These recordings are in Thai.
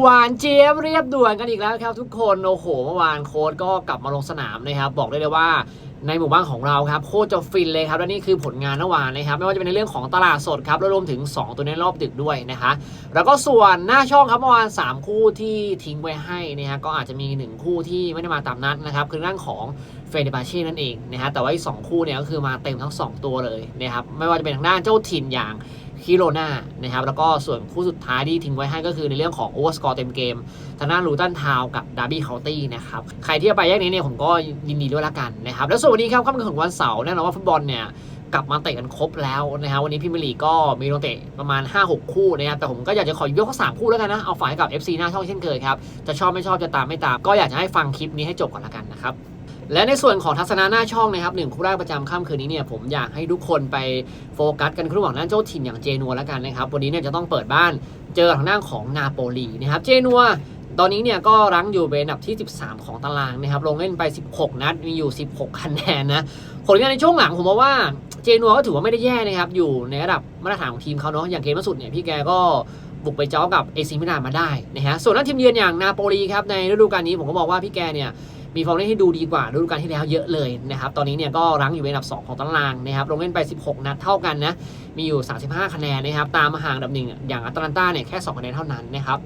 หวานเจี๊ยบเรียบด่วนกันอีกแล้วครับทุกคนโอ้โหเมื่อวานโค้ดก็กลับมาลงสนามนะครับ บอกได้เลยว่าในหมู่บ้านของเราครับโคตรจะฟินเลยครับและนี่คือผลงานเมื่อวานนะครับ ไม่ว่าจะเป็นในเรื่องของตลาดสดครับแล้วรวมถึง 2 ตัวในรอบดึกด้วยนะคะ แล้วก็ส่วนหน้าช่องครับเมื่อวาน 3 คู่ที่ทิ้งไว้ให้นะฮะก็อาจจะมี 1 คู่ที่ไม่ได้มาตามนัดนะครับ คือเรื่องของเฟเดบาเช่นั่นเองนะฮะแต่ว่าอีกสองคู่เนี่ยก็คือมาเต็มทั้ง 2 ตัวเลยนะครับไม่ว่าจะเป็นทางด้านเจ้าถิ่นอย่าง คิโรนานะครับแล้วก็ส่วนคู่สุดท้ายที่ทิ้งไว้ให้ก็คือในเรื่องของโอเวอร์สกอร์เต็มเกมทางด้านลูตันทาวกับดาร์บี้เคาน์ตี้นะครับใครที่จะไปแยกนี้เนี่ยผมก็ยินดีด้วยละกันนะครับแล้วส่วนวันนี้ครับค่ำคืนของวันเสาร์แน่นอนว่าฟุตบอลเนี่ยกลับมาเตะกันครบแล้วนะครับวันนี้พรีเมียร์ลีก็มีลงเตะประมาณ 5-6 คู่นะครับแต่ผมก็อยากจะขอยกข้อสามคู่แล้วกันนะ เอาฝ่ายกับ FC หน้าช่องเช่นเคยครับ จะชอบไม่ชอบจะตามไม่ตาม ก็อยากจะให้ฟังคลิปนี้ให้จบก่อนละกันนะครับ และในส่วนของทัศนาหน้าช่องนะครับหนึ่งคู่แรกประจำค่ำคืนนี้เนี่ยผมอยากให้ทุกคนไปโฟกัสกันคู่ระหว่างด้านเจ้าถิ่นอย่างเจนัวแล้วกันนะครับวันนี้เนี่ยจะต้องเปิดบ้านเจอทางด้านของนาโปลีนะครับเจนัวตอนนี้เนี่ยก็รั้งอยู่เป็นอันดับที่ 13 ของตารางนะครับลงเล่นไป 16 นัดมีอยู่ 16 คะแนนนะผลงานในช่วงหลังผมมองว่าเจนัวก็ถือว่าไม่ได้แย่นะครับอยู่ในระดับมาตรฐานของทีมเขาเนาะอย่างเกมล่าสุดเนี่ยพี่แกก็บุกไปเจ้ากับเอซิมิลานมาได้นะฮะส่วนนักทีมเยือนอย่างนาโปลีครับในฤดูกาลนี้ผมก็บอกว่าพี่แกเนี่ย มีฟอร์มเล่นให้ดูดีกว่าฤดูกาลที่แล้วเยอะเลยนะครับ ตอนนี้เนี่ยก็รั้งอยู่ในอันดับ 2 ของตารางนะครับ ลงเล่นไป 16 นัดเท่ากันนะ มีอยู่ 35 คะแนนนะครับ ตามมาห่างอันดับหนึ่งอย่างอัตแลนตาเนี่ยแค่ 2 คะแนนเท่านั้นนะครับ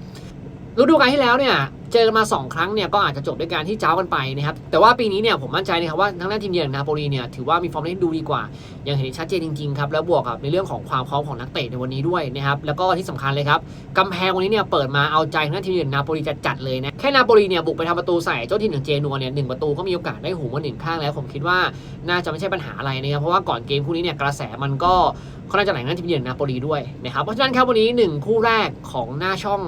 ฤดูกาลที่แล้วเนี่ย จอกันมา 2 ครั้งเนี่ยก็อาจจะจบด้วยการที่เจ้ากันไปนะครับแต่ว่าปีนี้เนี่ยผมมั่นใจนะครับว่าทางด้านทีมเยือนนาโปลีเนี่ยถือว่ามีฟอร์มเล่นดูดีกว่า อย่างเห็นชัดเจนจริงๆครับแล้วบวกกับในเรื่องของความพร้อมของนักเตะในวันนี้ด้วยนะครับแล้วก็ที่สำคัญเลยครับกำแพงวันนี้เนี่ยเปิดมาเอาใจทางด้านทีมเยือนนาโปลีจะจัดเลยนะแค่นาโปลีเนี่ยบุกไปทำประตูใส่เจ้าทีมอย่างเจนัวเนี่ยหนึ่งประตูก็มีโอกาสได้หูมาหนึ่งข้างแล้ว ผมคิดว่าน่าจะไม่ใช่ปัญหาอะไรนะครับเพราะว่าก่อนเกมคู่นี้เนี่ยกระแสมันก็ค่อนข้างจะไหลทางด้านทีมเยือนนาโปลีด้วยนะครับเพราะฉะนั้นครับวันนี้หนึ่งคู่แรกของหน้าช่อง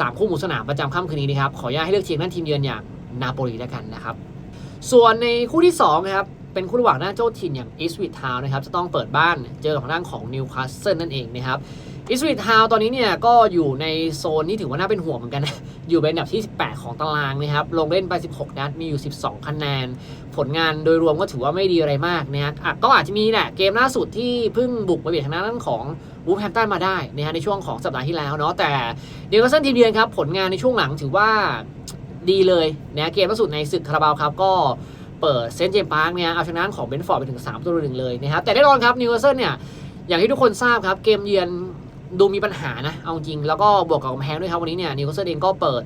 สามคู่หมูสนามประจำค่ำคืนนี้นะครับ ขออนุญาตให้เลือกทีมนั่นทีมเยือนอย่างนาโปลีแล้วกันนะครับ ส่วนในคู่ที่2นะครับเป็นคู่ระหว่างหน้าเจ้าถิ่นอย่างอิสวิททาวนะครับจะต้องเปิดบ้านเจอของด้านของนิวคาสเซิลนั่นเองนะครับ อิสวิททาวตอนนี้เนี่ยก็อยู่ในโซนที่ถือว่าน่าเป็นห่วงเหมือนกันนะ อยู่เป็นอันดับที่ 18 ของตารางนะครับ ลงเล่นไป 16 นัด มีอยู่ 12 คะแนน ผลงานโดยรวมก็ถือว่าไม่ดีอะไรมากนะครับอะก็อาจจะมีแหละ เกมล่าสุดที่เพิ่งบุกไปเบียดทางด้านของวูฟแฮมตันมาได้นะฮะในช่วงของสัปดาห์ที่แล้วเนาะ แต่เดียวกันทีเยือนครับ ผลงานในช่วงหลังถือว่าดีเลยนะเกมล่าสุดในศึกคาราบาวครับก็เปิดเซนต์เจมส์พาร์คเนี่ยเอาชนะของเบนฟอร์ดไปถึง3ตัวหนึ่งเลยนะครับแต่แน่นอนครับนิวคาสเซิลเนี่ยอย่างที่ทุกคนทราบครับเกมเยือน ดูมีปัญหานะ เอาจริง แล้วก็บวกกับกำแพงด้วยครับ วันนี้เนี่ยนิวคาสเซิลเองก็เปิด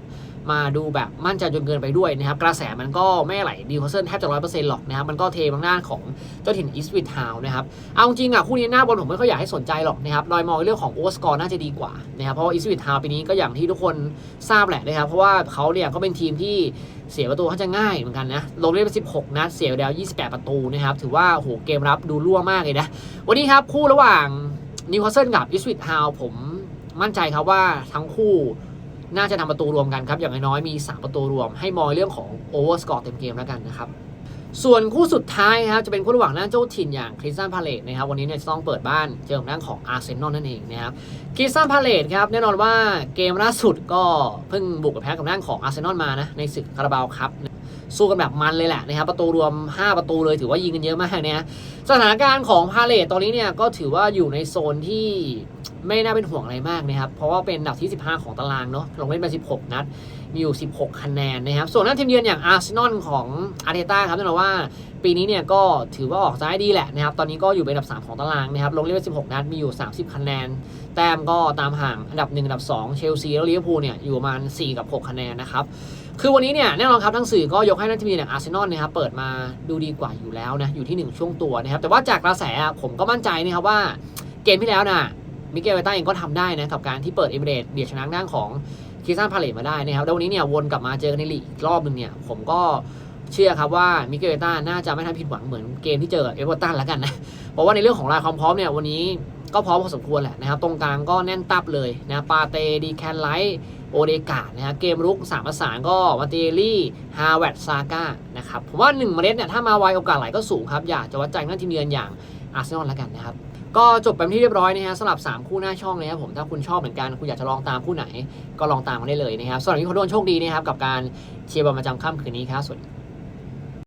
มาดูแบบมั่นใจจนเกินไปด้วยนะครับ กระแสมันก็ไม่ไหลนิวคาสเซิลแทบจะร้อยเปอร์เซ็นต์หรอกนะครับ มันก็เทบางด้านของเจ้าถิ่นอีสต์วิททาวนะครับ เอาจริงอะคู่นี้หน้าบอลผมไม่ค่อยอยากให้สนใจหรอกนะครับลอยมองเรื่องของโออสกอร์น่าจะดีกว่านะครับ เพราะว่าอีสต์วิททาวปีนี้ก็อย่างที่ทุกคนทราบแหละนะครับ เพราะว่าเขาเนี่ยก็เป็นทีมที่เสียประตูเขาจะง่ายเหมือนกันนะลงเล่นไป 16 นัดเสียแล้ว 28 ประตูนะครับ ถือว่าโหเกมรับดูรั่วมากเลยนะ วันนี้ครับคู่ระหว่าง นิวคาสเซิลกับอีสวิททาวผมมั่นใจครับว่าทั้งคู่น่าจะทำประตูรวมกันครับ อย่างน้อยมี 3 ประตูรวม ให้มองเรื่องของโอเวอร์สกอร์เต็มเกมแล้วกันนะครับ ส่วนคู่สุดท้ายครับจะเป็นคู่ระหว่างน้าเจ้าถิ่นอย่างคริสตันพาเลตนะครับวันนี้เนี่ยต้องเปิดบ้านเจอกับด้านของอาร์เซนอลนั่นเองนะครับคริสตันพาเลตครับแน่นอนว่าเกมล่าสุดก็เพิ่งบุกกับแพ้กับด้านของอาร์เซนอลมานะในศึกคาราบาวครับ สู้กันแบบมันเลยแหละนะครับประตูรวม 5 ประตูเลยถือว่ายิงกันเยอะมากเนี่ยสถานการณ์ของพาเลตตอนนี้เนี่ยก็ถือว่าอยู่ในโซนที่ไม่น่าเป็นห่วงอะไรมากนะครับ เพราะว่าเป็นอันดับที่ 15 ของตารางเนาะลงเล่นไป 16 นัด มีอยู่ 16 คะแนนนะครับ ส่วนนักทีมเยือนอย่างอาร์เซนอลของอาร์เตต้าครับแน่นอนว่าปีนี้เนี่ยก็ถือว่าออกซ้ายดีแหละนะครับ ตอนนี้ก็อยู่เป็นอันดับ 3 ของตารางนะครับ ลงเล่นไป 16 นัด มีอยู่ 30 คะแนน แต้มก็ตามห่างอันดับ 1 อันดับ 2 เชลซีแล้วลิเวอร์พูลเนี่ยอยู่ประมาณ 4 กับ 6 คะแนนนะครับ คือวันนี้เนี่ยแน่นอนครับทั้งสื่อก็ยกให้นักทีมเยือนอย่างอาร์เซนอลนะครับเปิดมาดูดีกว่าอยู่แล้วนะอยู่ที่ 1 ช่วงตัวนะครับแต่ว่าจากกระแสผมก็มั่นใจนะครับว่าเกมที่แล้วนะมิเกลเวต้าเองก็ทำได้นะกับการที่เปิดเอเมเรตเบียดชนะด้านของคริสตันพาเลตมาได้นะครับแล้ววันนี้เนี่ยวนกลับมาเจอกันในลีกอีกรอบหนึ่งเนี่ยผมก็เชื่อครับว่ามิเกลเวต้าน่าจะไม่ทำผิดหวังเหมือนเกมที่เจอกับเอเวอร์ตันแล้วกันนะเพราะว่าในเรื่องของรายความพร้อมเนี่ยวันนี้ก็พร้อมพอสมควรแหละนะครับตรงกลางก็แน่นตับเลยนะปาเตดีแคนไลท์ โอเดกาดนะครับเกมรุกสามประสานก็มาเตลี่ฮาเวตซาก้านะครับผมว่า 1 เมล็ดเนี่ยถ้ามาไวโอกาสไหลก็สูงครับ อยากจะวัดใจนั่นทีมเยือนอย่างอาร์เซนอลแล้วกันนะครับ ก็จบไปเป็นที่เรียบร้อยนะฮะสำหรับ 3 คู่หน้าช่องนะครับผมถ้าคุณชอบเหมือนกัน คุณอยากจะลองตามคู่ไหน ก็ลองตามมาได้เลยนะครับสำหรับนนี้ขอโทษโชคดีนะครับกับการเชียร์บอลประจำค่ำคืนนี้ครับสวัสดี